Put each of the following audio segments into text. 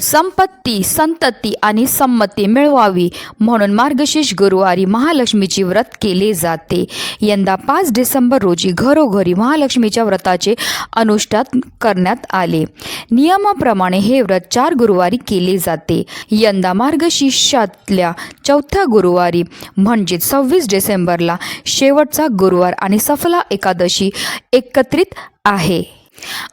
संपत्ती संतती आणि संमती मिळवावी म्हणून मार्गशीर्ष गुरुवारी महालक्ष्मीची व्रत केले जाते. यंदा पाच डिसेंबर रोजी घरोघरी महालक्ष्मीच्या व्रताचे अनुष्ठान करण्यात आले. नियमाप्रमाणे हे व्रत चार गुरुवारी केले जाते. यंदा मार्गशीर्षातल्या चौथ्या गुरुवारी म्हणजेच सव्वीस डिसेंबरला शेवटचा गुरुवार आणि सफला एकादशी एकत्रित आहे.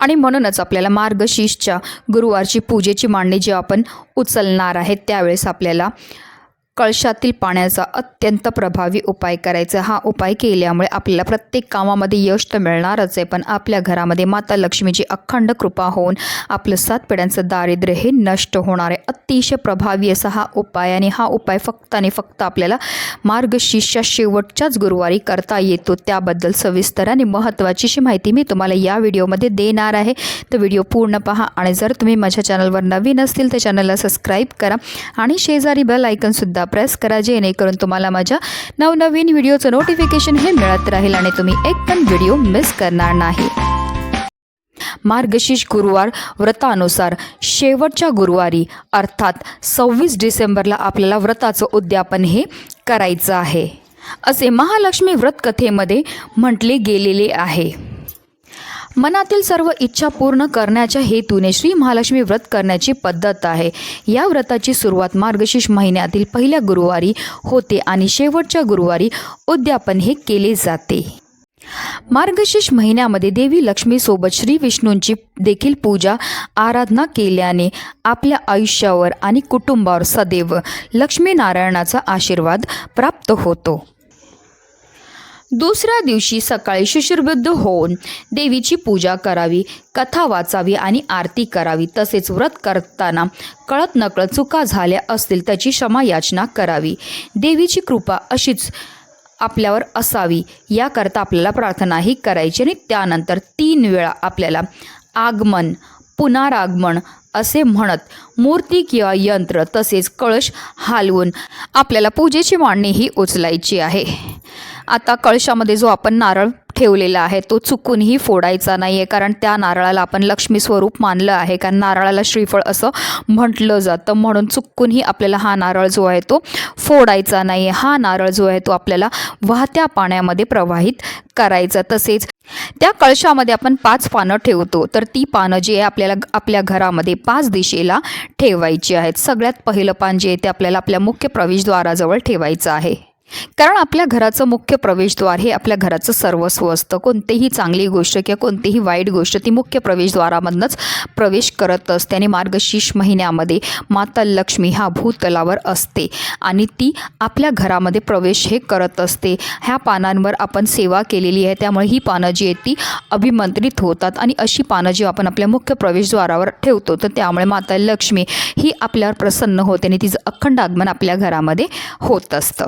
आणि म्हणूनच आपल्याला मार्गशीर्षच्या गुरुवारची पूजेची मांडणी जेव्हा आपण उचलणार आहे त्यावेळेस आपल्याला कळशातील पाण्याचा अत्यंत प्रभावी उपाय करायचा. हा उपाय केल्यामुळे आपल्याला प्रत्येक कामामध्ये यश तर मिळणारच आहे पण आपल्या घरामध्ये माता लक्ष्मीची अखंड कृपा होऊन आपलं सात पिढ्यांचं दारिद्र्य हे नष्ट होणार आहे. अतिशय प्रभावी असा हा उपाय आणि हा उपाय फक्त आणि फक्त आपल्याला मार्गशीर्षच्या शेवटच्याच गुरुवारी करता येतो. त्याबद्दल सविस्तर आणि महत्त्वाची अशी माहिती मी तुम्हाला या व्हिडिओमध्ये देणार आहे. तर व्हिडिओ पूर्ण पहा आणि जर तुम्ही माझ्या चॅनलवर नवीन असतील तर चॅनलला सबस्क्राईब करा आणि शेजारी बेल ऐकनसुद्धा प्रेस करा जेणेकरून तुम्हाला माझ्या नवनवीन व्हिडिओचं नोटिफिकेशन हे मिळत राहील आणि तुम्ही एक पण व्हिडिओ मिस करणार नाही. मार्गशीर्ष गुरुवार व्रतानुसार शेवटच्या गुरुवारी अर्थात सव्वीस डिसेंबरला आपल्याला व्रताचं उद्यापन हे करायचं आहे. असे महालक्ष्मी व्रत कथेमध्ये म्हटले गेलेले आहे. मनातील सर्व इच्छा पूर्ण करण्याच्या हेतूने श्री महालक्ष्मी व्रत करण्याची पद्धत आहे. या व्रताची सुरुवात मार्गशीर्ष महिन्यातील पहिल्या गुरुवारी होते आणि शेवटच्या गुरुवारी उद्यापन हे केले जाते. मार्गशीर्ष महिन्यामध्ये देवी लक्ष्मीसोबत श्री विष्णूंची देखील पूजा आराधना केल्याने आपल्या आयुष्यावर आणि कुटुंबावर सदैव लक्ष्मीनारायणाचा आशीर्वाद प्राप्त होतो. दुसऱ्या दिवशी सकाळी शुशिरबुद्ध होऊन देवीची पूजा करावी कथा वाचावी आणि आरती करावी. तसेच व्रत करताना कळत नकळत चुका झाल्या असतील त्याची क्षमा याचना करावी. देवीची कृपा अशीच आपल्यावर असावी. याकरता आपल्याला प्रार्थनाही करायची आणि त्यानंतर तीन वेळा आपल्याला आगमन पुनरागमन असे म्हणत मूर्ती किंवा यंत्र तसेच कळश हालवून आपल्याला पूजेची मांडणी ही उचलायची आहे. आता कळशामध्ये जो आपण नारळ ठेवलेला आहे तो चुकूनही फोडायचा नाही आहे कारण त्या नारळाला आपण लक्ष्मी स्वरूप मानलं आहे. कारण नारळाला श्रीफळ असं म्हटलं जातं. म्हणून चुकूनही आपल्याला हा नारळ जो आहे तो फोडायचा नाही आहे हा नारळ जो आहे तो आपल्याला वाहत्या पाण्यामध्ये प्रवाहित करायचा. तसेच त्या कळशामध्ये आपण पाच पानं ठेवतो. तर ती पानं जी आहे आपल्याला आपल्या घरामध्ये पाच दिशेला ठेवायची आहेत. सगळ्यात पहिलं पान जे आहे ते आपल्याला आपल्या मुख्य प्रवेशद्वाराजवळ ठेवायचं आहे. कारण आपल्या घराचं मुख्य प्रवेशद्वार हे आपल्या घराचं सर्वस्व असतं. कोणतीही चांगली गोष्ट किंवा कोणतीही वाईट गोष्ट ती मुख्य प्रवेशद्वारामधनंच प्रवेश करत असते आणि मार्गशीर्ष महिन्यामध्ये माता लक्ष्मी हा भूतलावर असते आणि ती आपल्या घरामध्ये प्रवेश हे करत असते. ह्या पानांवर आपण सेवा केलेली आहे. त्यामुळे ही पानं जी आहेत ती अभिमंत्रित होतात आणि अशी पानं जी आपण आपल्या मुख्य प्रवेशद्वारावर ठेवतो तर त्यामुळे माता लक्ष्मी ही आपल्यावर प्रसन्न होते आणि तिचं अखंड आगमन आपल्या घरामध्ये होत असतं.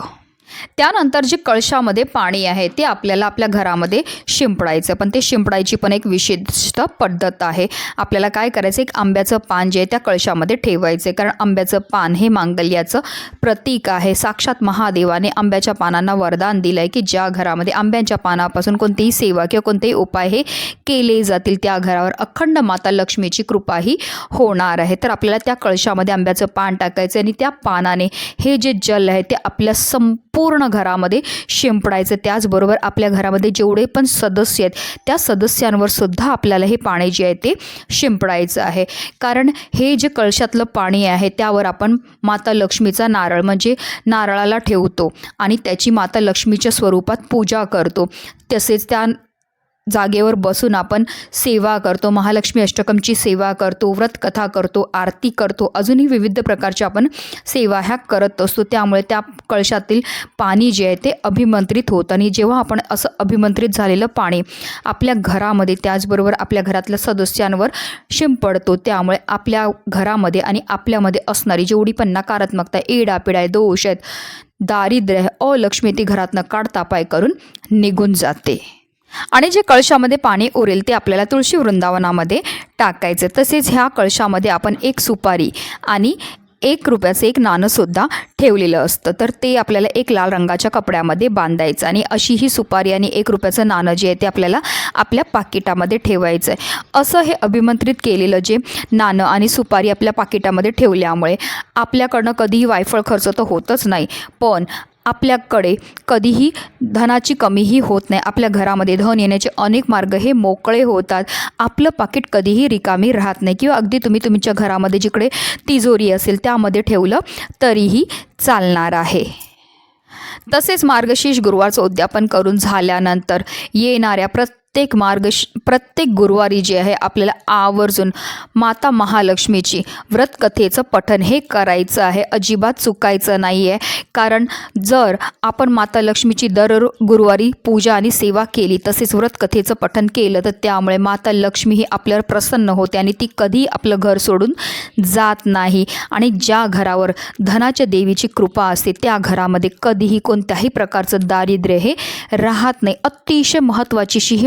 त्यानंतर जे कळशामध्ये पाणी आहे ते आपल्याला आपल्या घरामध्ये शिंपडायचं. पण ते शिंपडायची पण एक विशिष्ट पद्धत आहे. आपल्याला काय करायचं? एक आंब्याचं पान जे आहे त्या कळशामध्ये ठेवायचं आहे कारण आंब्याचं पान हे मांगल्याचं प्रतीक आहे. साक्षात महादेवाने आंब्याच्या पानांना वरदान दिलं आहे की ज्या घरामध्ये आंब्यांच्या पानापासून कोणतीही सेवा किंवा कोणतेही उपाय हे केले जातील त्या घरावर अखंड माता लक्ष्मीची कृपाही होणार आहे. तर आपल्याला त्या कळशामध्ये आंब्याचं पान टाकायचं आणि त्या पानाने हे जे जल आहे ते आपल्या संपूर्ण घरामध्ये शिंपडायचं. त्याचबरोबर आपल्या घरामध्ये जेवढे पण सदस्य आहेत त्या सदस्यांवर सुद्धा आपल्याला हे पाणी जे आहे ते शिंपडायचं आहे. कारण हे जे कळशातलं पाणी आहे त्यावर आपण माता लक्ष्मीचा नारळ म्हणजे नारळाला ठेवतो आणि त्याची माता लक्ष्मीच्या स्वरूपात पूजा करतो. तसेच त्या जागेवर बसून आपण सेवा करतो. महालक्ष्मी अष्टकमची सेवा करतो व्रतकथा करतो आरती करतो. अजूनही विविध प्रकारच्या आपण सेवा ह्या करत असतो. त्यामुळे त्या कळशातील पाणी जे आहे ते अभिमंत्रित होतं आणि जेव्हा आपण असं अभिमंत्रित झालेलं पाणी आपल्या घरामध्ये त्याचबरोबर आपल्या घरातल्या सदस्यांवर शिंपडतो. त्यामुळे आपल्या घरामध्ये आणि आपल्यामध्ये असणारी जेवढी पण नकारात्मकता एडापिडा आहे दोष आहेत दारिद्र्य आहे अलक्ष्मी ती घरातनं काढतापाय करून निघून जाते. आणि जे कळशामध्ये पाणी उरेल ते आपल्याला तुळशी वृंदावनामध्ये टाकायचं. तसेच ह्या कळशामध्ये आपण एक सुपारी आणि एक रुपयाचं एक नाणंसुद्धा ठेवलेलं असतं. तर ते आपल्याला एक लाल रंगाच्या कपड्यामध्ये बांधायचं आणि अशी ही सुपारी आणि एक रुपयाचं नाणं जे आहे ते आपल्याला आपल्या पाकिटामध्ये ठेवायचं आहे असं हे अभिमंत्रित केलेलं जे नाणं आणि सुपारी आपल्या पाकिटामध्ये ठेवल्यामुळे आपल्याकडनं कधीही वायफळ खर्च तर होतच नाही. पण आपल्याकडे कधीही धनाची कमीही होत नाही. आपल्या घरामध्ये धन येण्याचे अनेक मार्ग हे मोकळे होतात. आपलं पाकिट कधीही रिकामी राहत नाही. किंवा अगदी तुम्ही तुमच्या घरामध्ये जिकडे तिजोरी असेल त्यामध्ये ठेवलं तरीही चालणार आहे. तसेच मार्गशीर्ष गुरुवारचं उद्यापन करून झाल्यानंतर येणाऱ्या प्रत्येक प्रत्येक मार्गश प्रत्येक गुरुवारी जे आहे आपल्याला आवर्जून माता महालक्ष्मीची व्रतकथेचं पठण हे करायचं आहे. अजिबात चुकायचं नाही आहे कारण जर आपण माता लक्ष्मीची दर गुरुवारी पूजा आणि सेवा केली तसेच व्रतकथेचं पठण केलं तर त्यामुळे माता लक्ष्मी ही आपल्यावर प्रसन्न होते आणि ती कधी आपलं घर सोडून जात नाही. आणि ज्या घरावर धनाच्या देवीची कृपा असते त्या घरामध्ये कधीही कोणत्याही प्रकारचं दारिद्र्य हे राहत नाही. अतिशय महत्त्वाची ही